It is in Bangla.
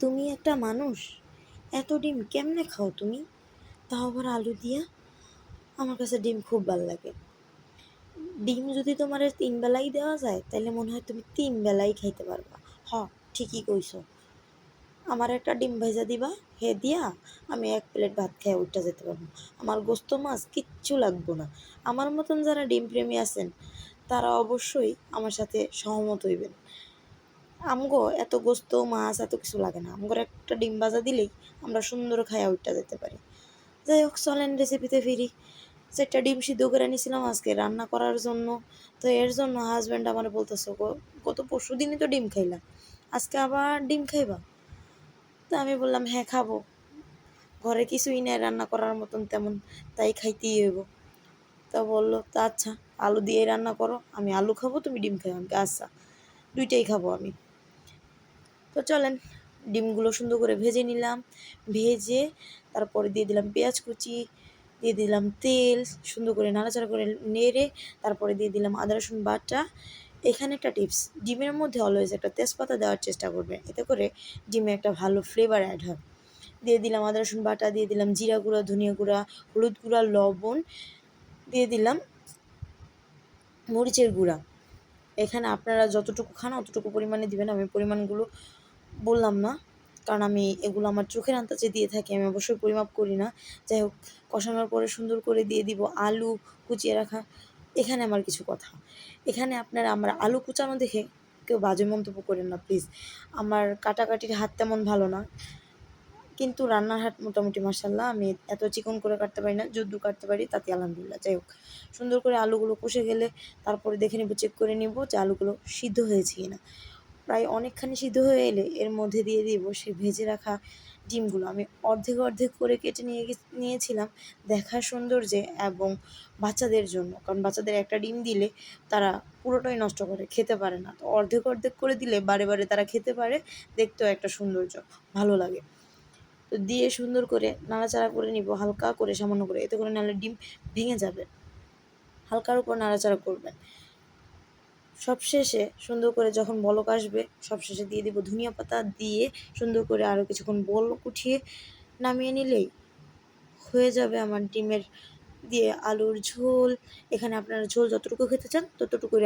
তুমি একটা মানুষ? এত ডিম কেমনে খাও তুমি? তাও আবার আলু দিয়া? আমার কাছে ডিম খুব ভালো লাগে। ডিম যদি তোমার তিন বেলাই দেওয়া যায় তাহলে মনে হয় তুমি তিন বেলাই খাইতে পারবা। হ, ঠিকই কইছো। আমার একটা ডিম ভেজা দিবা, হে দিয়া আমি এক প্লেট ভাত খেয়ে উঠতে যেতে পারব। আমার গোস্ত মাছ কিচ্ছু লাগবো না। আমার মতন যারা ডিম প্রেমী আছেন, তারা অবশ্যই আমার সাথে সহমত হইবেন। আমগো এত গোস্ত, মাছ, এত কিছু লাগে না। আমগোর একটা ডিম ভাজা দিলেই আমরা সুন্দর খায়া উঠতে যেতে পারি। যাই হোক চলেন রেসিপিতে ফিরি। সেটা ডিম সিদ্ধ করে নিয়েছিলাম আজকে রান্না করার জন্য। তো এর জন্য হাজব্যান্ড আমার বলতেছে গত পরশু দিনই তো ডিম খাইলাম, আজকে আবার ডিম খাইবা? তো আমি বললাম হ্যাঁ খাব। ঘরে কিছুই নেই, রান্না করার মতন তেমন, তাই খাইতেই হইব। তা বলল, তা আচ্ছা আলু দিয়ে রান্না করো, আমি আলু খাব, তুমি ডিম খাই আমাকে আচ্ছা দুইটাই খাব আমি। তো চলেন, ডিমগুলো সুন্দর করে ভেজে নিলাম। ভেজে তারপরে দিয়ে দিলাম পেঁয়াজ কুচি, দিয়ে দিলাম তেল, সুন্দর করে নাড়াচাড়া করে নেড়ে তারপরে দিয়ে দিলাম আদা, রসুন, বাটা। এখানে একটা টিপস, ডিমের মধ্যে অলওয়েজ একটা তেজপাতা দেওয়ার চেষ্টা করবেন, এতে করে ডিমে একটা ভালো ফ্লেভার অ্যাড হয়। দিয়ে দিলাম আদা, রসুন, বাটা, দিয়ে দিলাম জিরা গুঁড়া, ধনিয়া গুঁড়া, হলুদ গুঁড়া, লবণ, দিয়ে দিলাম মরিচের গুঁড়া। এখানে আপনারা যতটুকু খান, অতটুকু পরিমাণে দিবেন, আমি পরিমাণগুলো বললাম না। কারণ আমি এগুলো আমার চোখের আন্দাজে দিয়ে থাকি, আমি অবশ্যই পরিমাপ করি না। যাই হোক, কষানোর পরে সুন্দর করে দিয়ে দিব আলু কুচিয়ে রাখা। এখানে আমার কিছু কথা। এখানে আপনারা আমার আলু কুচানো দেখে কেউ বাজে মন্তব্য করেন না, প্লিজ। আমার কাটাকাটির হাত তেমন ভালো না। কিন্তু রান্নার হাট মোটামুটি মার্শাল্লাহ আমি এত চিকন করে কাটতে পারি না, যদ্দু কাটতে পারি, তাতে আলহামদুলিল্লাহ। যাই হোক, সুন্দর করে আলুগুলো কষে গেলে তারপরে দেখে নেব চেক করে নেব যে আলুগুলো সিদ্ধ হয়েছে কিনা। প্রায় অনেকখানি সিদ্ধ হয়ে এলে এর মধ্যে দিয়ে দিব সে ভেজে রাখা ডিমগুলো। আমি অর্ধেক অর্ধেক করে কেটে নিয়ে নিয়েছিলাম দেখার সৌন্দর্যে এবং বাচ্চাদের জন্য। কারণ বাচ্চাদের একটা ডিম দিলে তারা পুরোটাই নষ্ট করে, খেতে পারে না। তো অর্ধেক অর্ধেক করে দিলে বারে বারে তারা খেতে পারে, দেখতেও একটা সৌন্দর্য, ভালো লাগে। তো দিয়ে সুন্দর করে নাড়াচাড়া করে নিব, হালকা করে সামান্য করে। এতে করে নাহলে ডিম ভেঙে যাবে। হালকার উপর নাড়াচাড়া করবেন। সবশেষে সুন্দর করে যখন বলক আসবে, সবশেষে দিয়ে দিব ধনিয়া পাতা দিয়ে সুন্দর করে আরও কিছুক্ষণ বলক উঠিয়ে নামিয়ে নিলেই হয়ে যাবে আমার ডিমের দিয়ে আলুর ঝোল। এখানে আপনারা ঝোল যতটুকু খেতে চান ততটুকু